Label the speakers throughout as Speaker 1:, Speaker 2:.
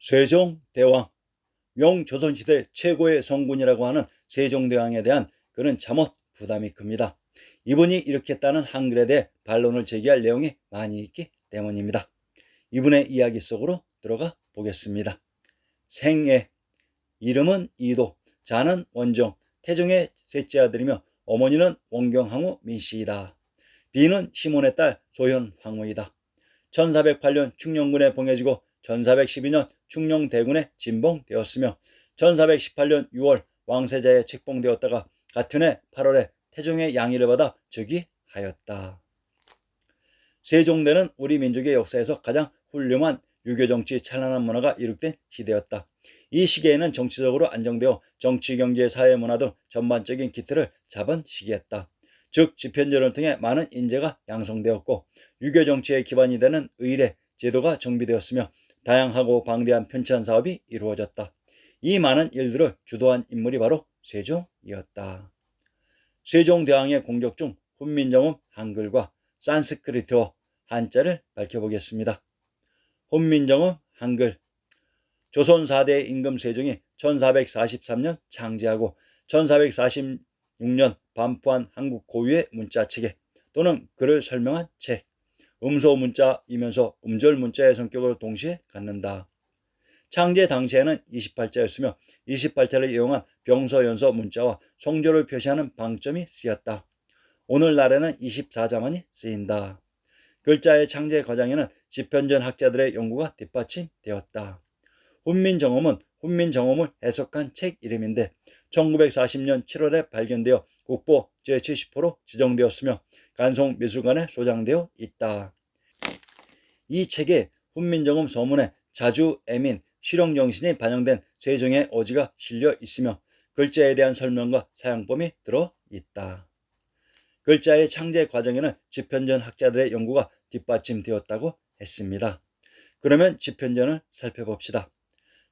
Speaker 1: 세종 대왕 명 조선시대 최고의 성군이라고 하는 세종대왕에 대한 그는 참못 부담이 큽니다. 이분이 일으켰다는 한글에 대해 반론을 제기할 내용이 많이 있기 때문입니다. 이분의 이야기 속으로 들어가 보겠습니다. 생애 이름은 이도 자는 원종 태종의 셋째 아들이며 어머니는 원경항우 민씨이다. 비는 시몬의 딸 소현 황후이다. 1408년 충녕군에 봉해지고 1412년 충녕대군에 진봉되었으며 1418년 6월 왕세자에 책봉되었다가 같은 해 8월에 태종의 양의를 받아 즉위하였다. 세종대는 우리 민족의 역사에서 가장 훌륭한 유교 정치 찬란한 문화가 이룩된 시대였다. 이 시기에는 정치적으로 안정되어 정치, 경제, 사회, 문화 등 전반적인 기틀을 잡은 시기였다. 즉 집현전을 통해 많은 인재가 양성되었고 유교 정치의 기반이 되는 의례, 제도가 정비되었으며 다양하고 방대한 편찬 사업이 이루어졌다. 이 많은 일들을 주도한 인물이 바로 세종이었다. 세종대왕의 공적 중 훈민정음 한글과 산스크리트어 한자를 밝혀보겠습니다. 훈민정음 한글 조선 4대 임금 세종이 1443년 창제하고 1446년 반포한 한국 고유의 문자체계 또는 글을 설명한 책 음소 문자이면서 음절 문자의 성격을 동시에 갖는다. 창제 당시에는 28자였으며 28자를 이용한 병서연서 문자와 성조를 표시하는 방점이 쓰였다. 오늘날에는 24자만이 쓰인다. 글자의 창제 과정에는 집현전 학자들의 연구가 뒷받침되었다. 훈민정음은 훈민정음을 해석한 책 이름인데 1940년 7월에 발견되어 국보 제70호로 지정되었으며 간송 미술관에 소장되어 있다. 이 책에 훈민정음 서문에 자주 애민 실용 정신이 반영된 세종의 어지가 실려 있으며 글자에 대한 설명과 사용법이 들어 있다. 글자의 창제 과정에는 집현전 학자들의 연구가 뒷받침되었다고 했습니다. 그러면 집현전을 살펴봅시다.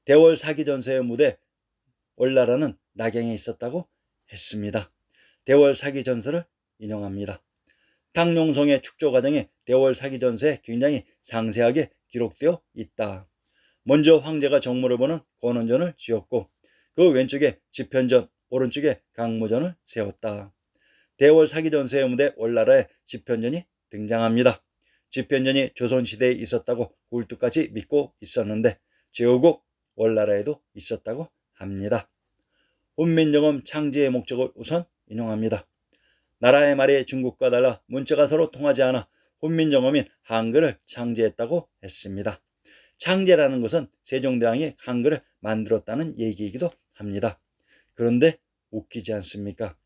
Speaker 1: 대월 사기전서의 무대 월나라는 낙양에 있었다고 했습니다. 대월 사기전서를 인용합니다. 탕룡성의 축조 과정에 대월 사기 전서에 굉장히 상세하게 기록되어 있다. 먼저 황제가 정무를 보는 권원전을 지었고 그 왼쪽에 집현전, 오른쪽에 강무전을 세웠다. 대월 사기 전서의 무대 월나라에 집현전이 등장합니다. 집현전이 조선시대에 있었다고 굴뚝까지 믿고 있었는데 제후국 월나라에도 있었다고 합니다. 훈민정음 창제의 목적을 우선 인용합니다. 나라의 말이 중국과 달라 문자가 서로 통하지 않아 훈민정음인 한글을 창제했다고 했습니다. 창제라는 것은 세종대왕이 한글을 만들었다는 얘기이기도 합니다. 그런데 웃기지 않습니까?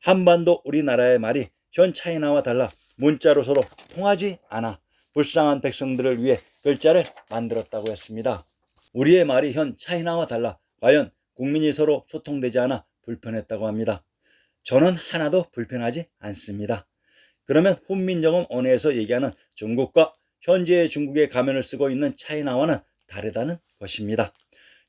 Speaker 1: 한반도 우리나라의 말이 현 차이나와 달라 문자로 서로 통하지 않아 불쌍한 백성들을 위해 글자를 만들었다고 했습니다. 우리의 말이 현 차이나와 달라 과연 국민이 서로 소통되지 않아 불편했다고 합니다. 저는 하나도 불편하지 않습니다. 그러면 훈민정음 언어에서 얘기하는 중국과 현재의 중국의 가면을 쓰고 있는 차이나와는 다르다는 것입니다.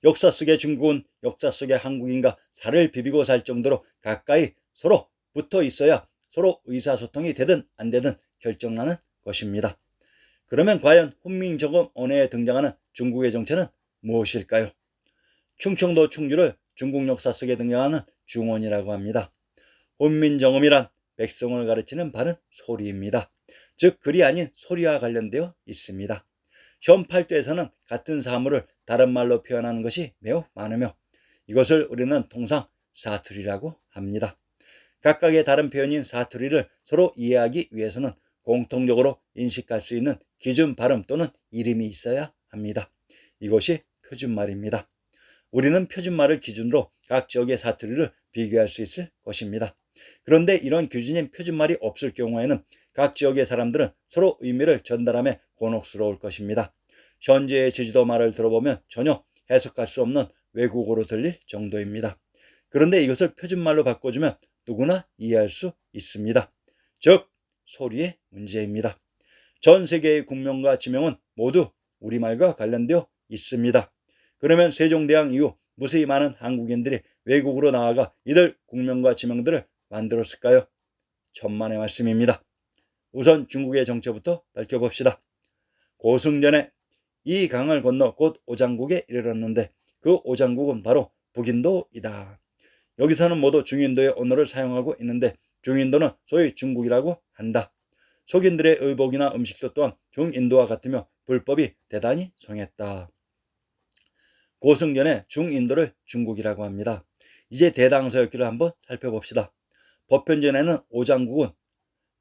Speaker 1: 역사 속의 중국은 역사 속의 한국인과 살을 비비고 살 정도로 가까이 서로 붙어 있어야 서로 의사소통이 되든 안 되든 결정나는 것입니다. 그러면 과연 훈민정음 언어에 등장하는 중국의 정체는 무엇일까요? 충청도 충주를 중국 역사 속에 등장하는 중원이라고 합니다. 훈민정음이란 백성을 가르치는 바른 소리입니다. 즉 글이 아닌 소리와 관련되어 있습니다. 현 팔도에서는 같은 사물을 다른 말로 표현하는 것이 매우 많으며 이것을 우리는 통상 사투리라고 합니다. 각각의 다른 표현인 사투리를 서로 이해하기 위해서는 공통적으로 인식할 수 있는 기준 발음 또는 이름이 있어야 합니다. 이것이 표준말입니다. 우리는 표준말을 기준으로 각 지역의 사투리를 비교할 수 있을 것입니다. 그런데 이런 기준인 표준말이 없을 경우에는 각 지역의 사람들은 서로 의미를 전달함에 곤혹스러울 것입니다. 현재의 제주도 말을 들어보면 전혀 해석할 수 없는 외국어로 들릴 정도입니다. 그런데 이것을 표준말로 바꿔주면 누구나 이해할 수 있습니다. 즉, 소리의 문제입니다. 전 세계의 국명과 지명은 모두 우리말과 관련되어 있습니다. 그러면 세종대왕 이후 무수히 많은 한국인들이 외국으로 나아가 이들 국명과 지명들을 만들었을까요? 천만의 말씀입니다. 우선 중국의 정체부터 밝혀봅시다. 고승전에 이 강을 건너 곧 오장국에 이르렀는데 그 오장국은 바로 북인도이다. 여기서는 모두 중인도의 언어를 사용하고 있는데 중인도는 소위 중국이라고 한다. 속인들의 의복이나 음식도 또한 중인도와 같으며 불법이 대단히 성했다. 고승전에 중인도를 중국이라고 합니다. 이제 대당서역기를 한번 살펴봅시다. 법현전에는 오장국은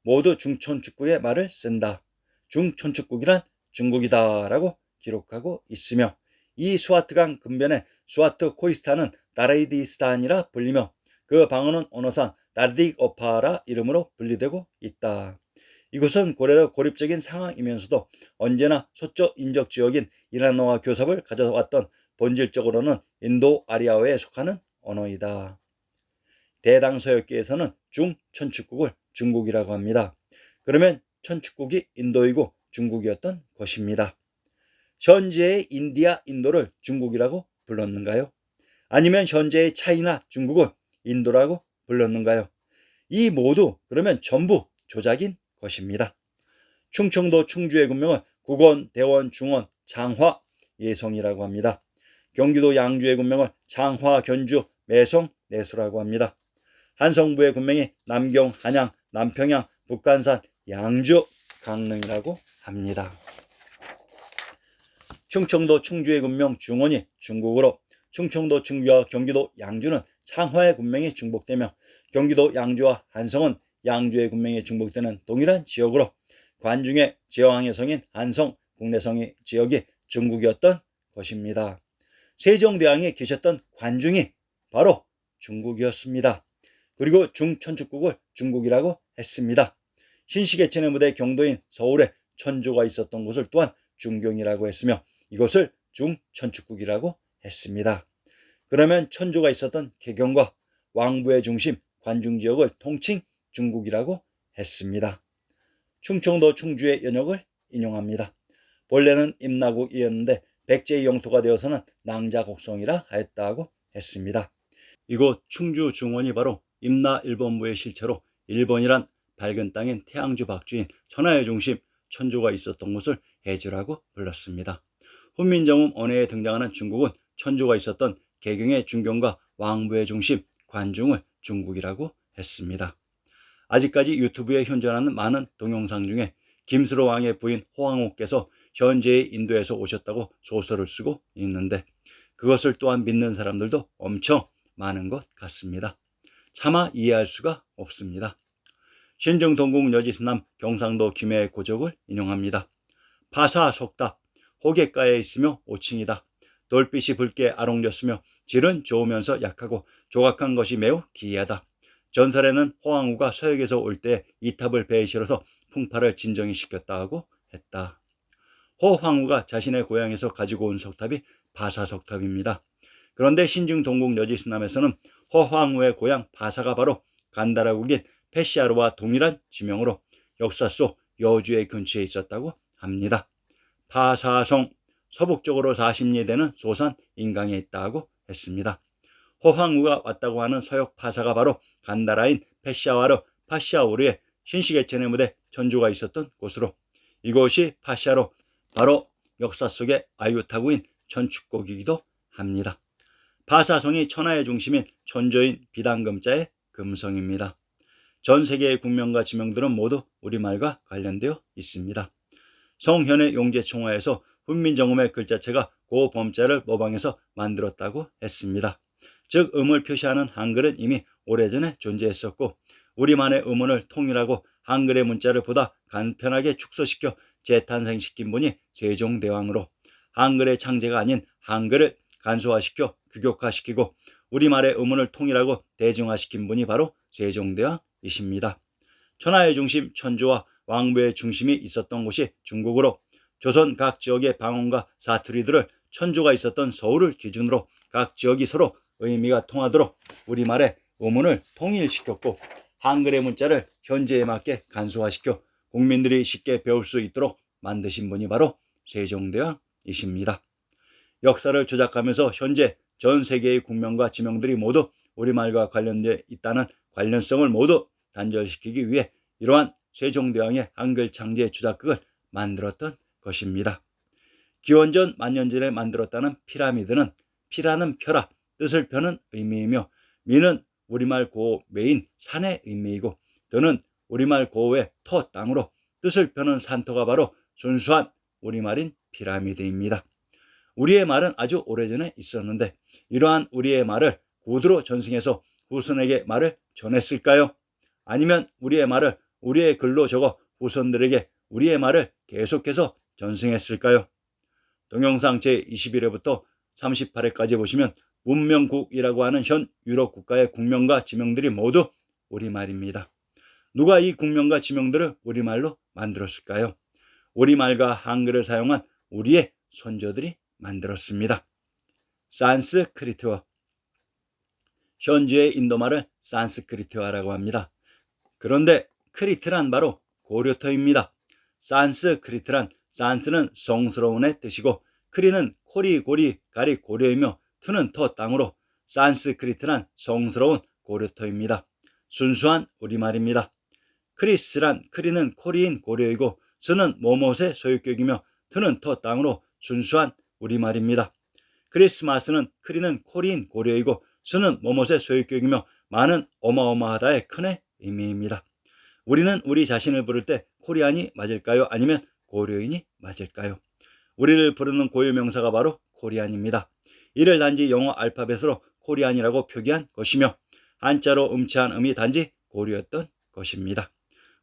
Speaker 1: 모두 중촌축국의 말을 쓴다. 중촌축국이란 중국이다 라고 기록하고 있으며 이 수아트강 근변의 수아트 코이스탄은 나라이디스탄이라 불리며 그 방언은 언어상 나르딕 어파라 이름으로 분리되고 있다. 이곳은 고래로 고립적인 상황이면서도 언제나 소쪽 인적 지역인 이란어와 교섭을 가져왔던 본질적으로는 인도 아리아어에 속하는 언어이다. 대당서역기에서는 중천축국을 중국이라고 합니다. 그러면 천축국이 인도이고 중국이었던 것입니다. 현재의 인디아, 인도를 중국이라고 불렀는가요? 아니면 현재의 차이나 중국은 인도라고 불렀는가요? 이 모두 그러면 전부 조작인 것입니다. 충청도 충주의 군명은 국원, 대원, 중원, 장화, 예성이라고 합니다. 경기도 양주의 군명을 장화, 견주, 매성, 내수라고 합니다. 한성부의 군명이 남경, 한양, 남평양, 북간산, 양주, 강릉이라고 합니다. 충청도 충주의 군명 중원이 중국으로 충청도 충주와 경기도 양주는 창화의 군명이 중복되며 경기도 양주와 한성은 양주의 군명이 중복되는 동일한 지역으로 관중의 제왕의 성인 한성, 국내성의 지역이 중국이었던 것입니다. 세종대왕이 계셨던 관중이 바로 중국이었습니다. 그리고 중천축국을 중국이라고 했습니다. 신시계천의 무대 경도인 서울에 천주가 있었던 곳을 또한 중경이라고 했으며 이것을 중천축국이라고 했습니다. 그러면 천주가 있었던 개경과 왕부의 중심 관중 지역을 통칭 중국이라고 했습니다. 충청도 충주의 연역을 인용합니다. 본래는 임나국이었는데 백제의 영토가 되어서는 낭자곡성이라 하였다고 했습니다. 이곳 충주 중원이 바로 임나 일본부의 실체로 일본이란 밝은 땅인 태양주 박주인 천하의 중심 천주가 있었던 곳을 해주라고 불렀습니다. 훈민정음 언해에 등장하는 중국은 천주가 있었던 개경의 중경과 왕부의 중심 관중을 중국이라고 했습니다. 아직까지 유튜브에 현존하는 많은 동영상 중에 김수로 왕의 부인 호황후께서 현재의 인도에서 오셨다고 소설을 쓰고 있는데 그것을 또한 믿는 사람들도 엄청 많은 것 같습니다. 차마 이해할 수가 없습니다. 신정 동국 여지스남 경상도 김해의 고적을 인용합니다. 파사 속다 호객가에 있으며 5층이다. 돌빛이 붉게 아롱졌으며 질은 좋으면서 약하고 조각한 것이 매우 기이하다. 전설에는 호황우가 서역에서 올 때 이 탑을 배에 실어서 풍파를 진정이 시켰다 하고 했다. 호황우가 자신의 고향에서 가지고 온 석탑이 바사석탑입니다. 그런데 신증 동국 여지스남에서는 호황우의 고향 바사가 바로 간다라국인 페시아르와 동일한 지명으로 역사 속 여주의 근처에 있었다고 합니다. 파사성 서북쪽으로 40리 되는 소산 인강에 있다고 했습니다. 호황우가 왔다고 하는 서역 파사가 바로 간다라인 페시아와르 파시아우르의 신시계천의 무대 천주가 있었던 곳으로 이곳이 파시아로 바로 역사 속의 아유타구인 천축곡이기도 합니다. 파사성이 천하의 중심인 천조인 비단금자의 금성입니다. 전 세계의 국명과 지명들은 모두 우리말과 관련되어 있습니다. 성현의 용제총화에서 훈민정음의 글자체가 고범자를 모방해서 만들었다고 했습니다. 즉 음을 표시하는 한글은 이미 오래전에 존재했었고 우리만의 음원을 통일하고 한글의 문자를 보다 간편하게 축소시켜 재탄생시킨 분이 세종대왕으로 한글의 창제가 아닌 한글을 간소화시켜 규격화시키고 우리말의 음원을 통일하고 대중화시킨 분이 바로 세종대왕이십니다. 천하의 중심 천주와 왕부의 중심이 있었던 곳이 중국으로 조선 각 지역의 방언과 사투리들을 천주가 있었던 서울을 기준으로 각 지역이 서로 의미가 통하도록 우리말의 음원을 통일시켰고 한글의 문자를 현재에 맞게 간소화시켜 국민들이 쉽게 배울 수 있도록 만드신 분이 바로 세종대왕이십니다. 역사를 조작하면서 현재 전 세계의 국명과 지명들이 모두 우리말과 관련되어 있다는 관련성을 모두 단절시키기 위해 이러한 세종대왕의 한글 창제 주작극을 만들었던 것입니다. 기원전 만년 전에 만들었다는 피라미드는 피라는 펴라 뜻을 펴는 의미이며 미는 우리말 고어 메인 산의 의미이고 더는 우리말 고어의 토 땅으로 뜻을 펴는 산토가 바로 순수한 우리말인 피라미드입니다. 우리의 말은 아주 오래전에 있었는데 이러한 우리의 말을 구두로 전승해서 후손에게 말을 전했을까요? 아니면 우리의 말을 우리의 글로 적어 후손들에게 우리의 말을 계속해서 전승했을까요? 동영상 제21회부터 38회까지 보시면 문명국이라고 하는 현 유럽 국가의 국명과 지명들이 모두 우리말입니다. 누가 이 국명과 지명들을 우리말로 만들었을까요? 우리말과 한글을 사용한 우리의 선조들이 만들었습니다. 산스크리트어 현재의 인도말을 산스크리트어라고 합니다. 그런데 크리트란 바로 고려터입니다. 산스크리트란 산스는 성스러운의 뜻이고 크리는 코리 고리 가리 고려이며 트는 터 땅으로 산스크리트란 성스러운 고려터입니다. 순수한 우리말입니다. 크리스란 크리는 코리인 고려이고 스는 모못의 소유격이며 트는 터 땅으로 순수한 우리말입니다. 크리스마스는 크리는 코리인 고려이고 스는 모못의 소유격이며 많은 어마어마하다의 큰의 의미입니다. 우리는 우리 자신을 부를 때 코리안이 맞을까요? 아니면 고려인이 맞을까요? 우리를 부르는 고유 명사가 바로 코리안입니다. 이를 단지 영어 알파벳으로 코리안이라고 표기한 것이며 한자로 음치한 음이 단지 고려였던 것입니다.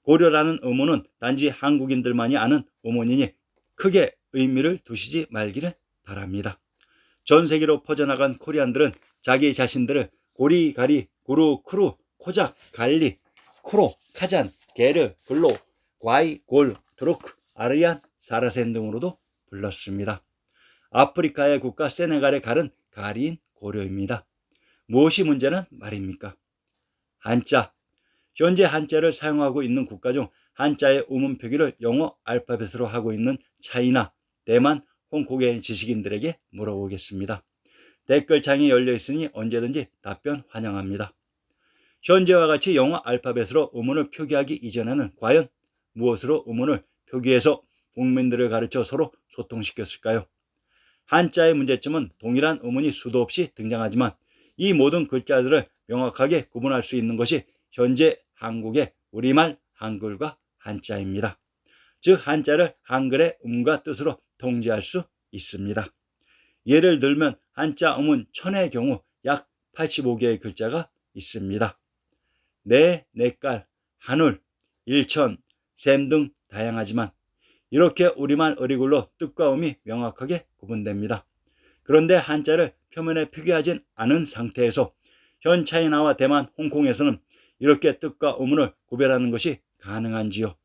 Speaker 1: 고려라는 의문은 단지 한국인들만이 아는 의문이니 크게 의미를 두시지 말기를 바랍니다. 전 세계로 퍼져나간 코리안들은 자기 자신들을 고리, 가리, 구루, 쿠루, 코작, 갈리, 쿠로, 카잔, 게르, 블로, 과이, 골, 드로크, 아르얀, 사라센 등으로도 불렀습니다. 아프리카의 국가 세네갈의 갈은 가리인 고려입니다. 무엇이 문제는 말입니까? 한자. 현재 한자를 사용하고 있는 국가 중 한자의 우문 표기를 영어 알파벳으로 하고 있는 차이나, 대만, 홍콩의 지식인들에게 물어보겠습니다. 댓글창이 열려 있으니 언제든지 답변 환영합니다. 현재와 같이 영어 알파벳으로 우문을 표기하기 이전에는 과연 무엇으로 우문을 표기해서 국민들을 가르쳐 서로 소통시켰을까요? 한자의 문제점은 동일한 의문이 수도 없이 등장하지만 이 모든 글자들을 명확하게 구분할 수 있는 것이 현재 한국의 우리말 한글과 한자입니다. 즉 한자를 한글의 음과 뜻으로 통제할 수 있습니다. 예를 들면 한자 음은 천의 경우 약 85개의 글자가 있습니다. 내, 내깔, 하늘, 일천, 샘등 다양하지만 이렇게 우리말 어리굴로 뜻과 음이 명확하게 구분됩니다. 그런데 한자를 표면에 표기하진 않은 상태에서 현 차이나와 대만, 홍콩에서는 이렇게 뜻과 음을 구별하는 것이 가능한지요.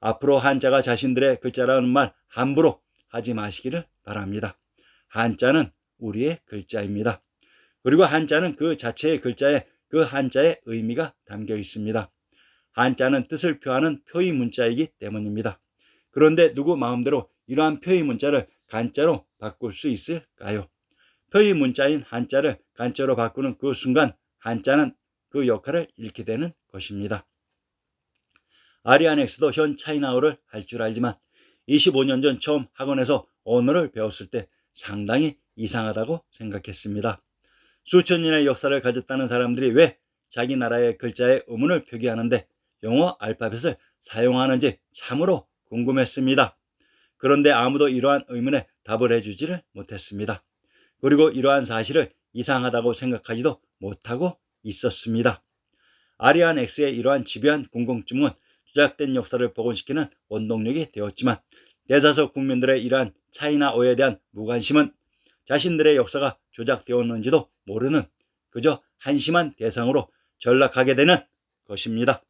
Speaker 1: 앞으로 한자가 자신들의 글자라는 말 함부로 하지 마시기를 바랍니다. 한자는 우리의 글자입니다. 그리고 한자는 그 자체의 글자에 그 한자의 의미가 담겨 있습니다. 한자는 뜻을 표하는 표의 문자이기 때문입니다. 그런데 누구 마음대로 이러한 표의 문자를 간자로 바꿀 수 있을까요? 표의 문자인 한자를 간자로 바꾸는 그 순간 한자는 그 역할을 잃게 되는 것입니다. 아리아넥스도 현 차이나어를 할 줄 알지만 25년 전 처음 학원에서 언어를 배웠을 때 상당히 이상하다고 생각했습니다. 수천 년의 역사를 가졌다는 사람들이 왜 자기 나라의 글자의 의문을 표기하는데 영어 알파벳을 사용하는지 참으로 궁금했습니다. 그런데 아무도 이러한 의문에 답을 해주지를 못했습니다. 그리고 이러한 사실을 이상하다고 생각하지도 못하고 있었습니다. 아리안 X의 이러한 집요한 궁금증은 조작된 역사를 복원시키는 원동력이 되었지만 대사석 국민들의 이러한 차이나어에 대한 무관심은 자신들의 역사가 조작되었는지도 모르는 그저 한심한 대상으로 전락하게 되는 것입니다.